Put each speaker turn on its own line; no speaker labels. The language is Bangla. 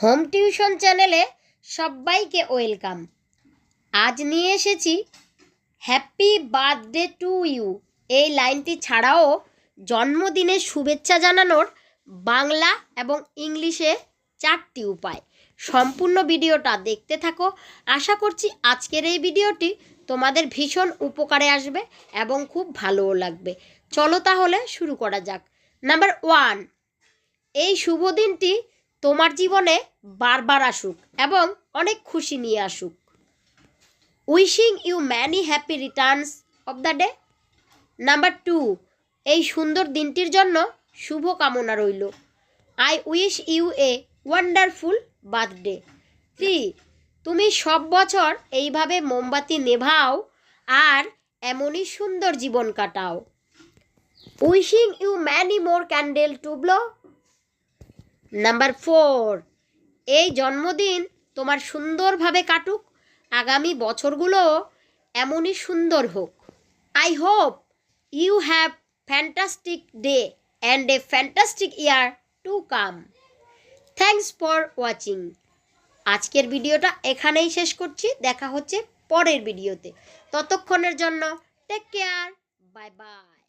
হোম টিউশন চ্যানেলে সবাইকে ওয়েলকাম। আজ নিয়ে এসেছি হ্যাপি বার্থডে টু ইউ। এই লাইনটি ছাড়াও জন্মদিনের শুভেচ্ছা জানানোর বাংলা এবং ইংলিশে চারটি উপায়। সম্পূর্ণ ভিডিওটা দেখতে থাকো। আশা করছি আজকের এই ভিডিওটি তোমাদের ভীষণ উপকারে আসবে এবং খুব ভালোও লাগবে। চলো তাহলে শুরু করা যাক। নাম্বার ওয়ান, এই শুভ দিনটি তোমার জীবনে বারবার আসুক এবং অনেক খুশি নিয়ে আসুক। Wishing you many happy returns of the day number two এই সুন্দর দিনটির জন্য শুভ কামনা রইল। I wish you a wonderful birthday three তুমি সব বছর এইভাবে মোমবাতি নেভাও আর এমনই সুন্দর জীবন কাটাও। Wishing you many more candle to blow number four এই জন্মদিন তোমার সুন্দরভাবে কাটুক। আগামী বছরগুলো এমনই সুন্দর হোক। I hope you have fantastic day and a fantastic year to come thanks for watching আজকের ভিডিওটা এখানেই শেষ করছি। দেখা হচ্ছে পরের ভিডিওতে। ততক্ষণের জন্য টেক কেয়ার বাই বাই